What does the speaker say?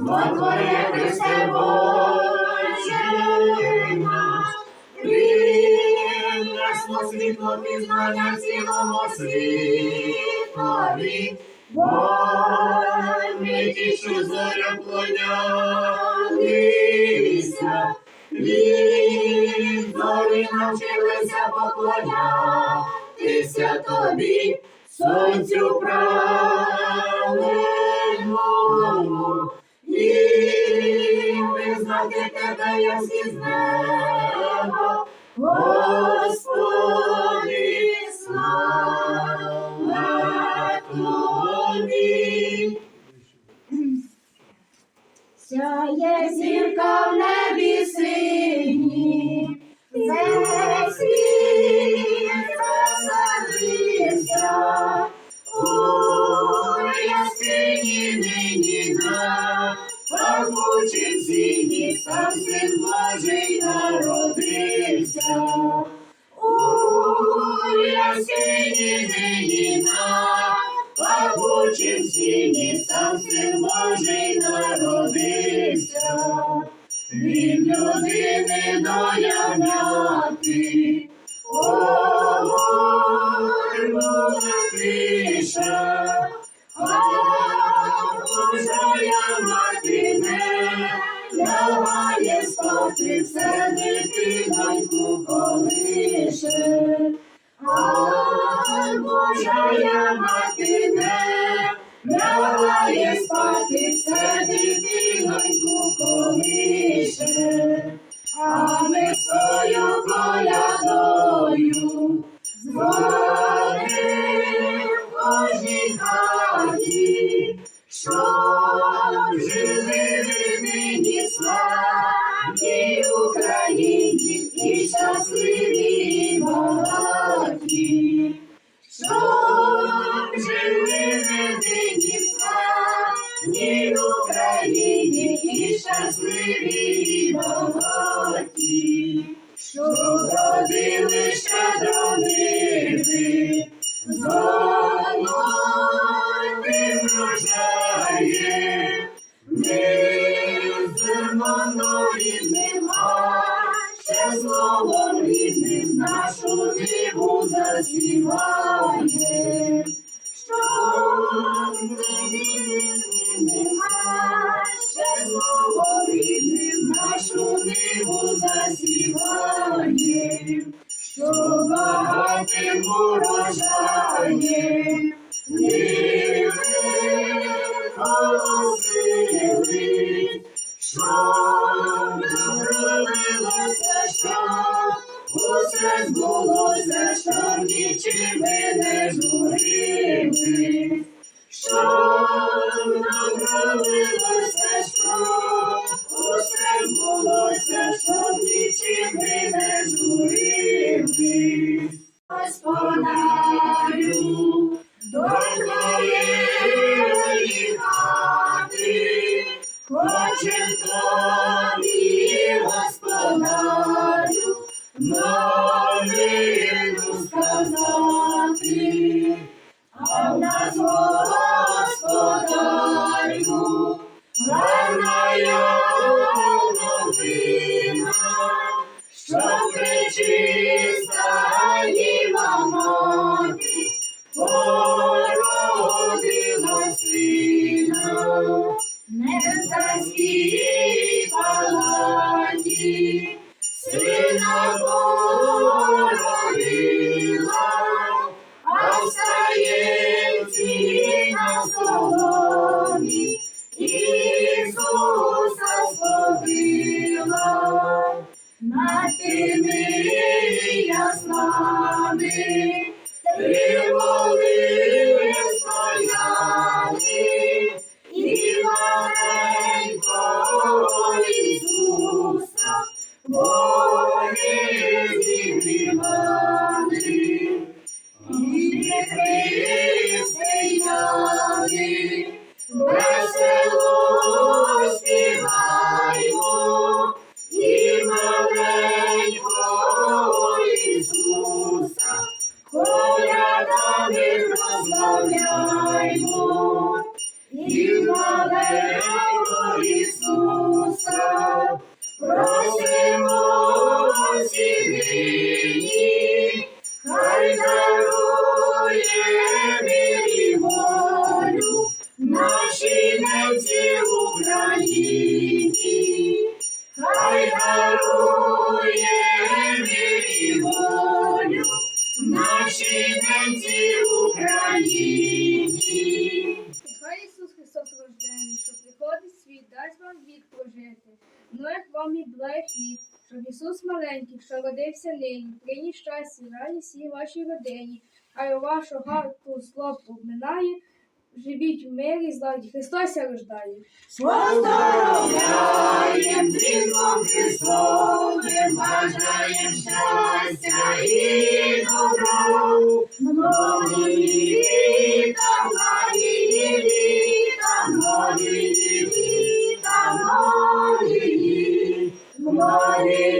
бо Твоє Христе Боже наш, принесло світло пізнання цілому світові, бо ми ті, що зоря клонялися, від зорі навчилися поклонятися тобі, сонцю правильному, тебе, як з Господи, слава тобі. Сяє зірка в небі сині, весь світ засадився, у на пахучім сіні, сам син Божий народився. У яскині нині на пахучім сіні, сам син Божий народився. Від людини до спати, все дитиноньку колише. А Божая мати не лягає спати, все дитиноньку колише. А ми з тою колядою дзвоним в кожній хаті, щоб Родили щедрониви, золотим врожаєм, ми зерно рідним, а ще словом рідним нашу диву засіває. Усе збулося, щоб нічим ми не журили. Щоб добровилося, щоб усе збулося, щоб нічим ми не журили. Хочем сина породила, а в І благ хліб, щоб Ісус маленький, що родився нині, приніс щастя і радість всій вашій родині, хай у вашу гарту зло обминає, живіть у мирі, зладі, Христос рождає. Поздоровляєм Різдвом Христовим, бажаєм щастя і добра. Hare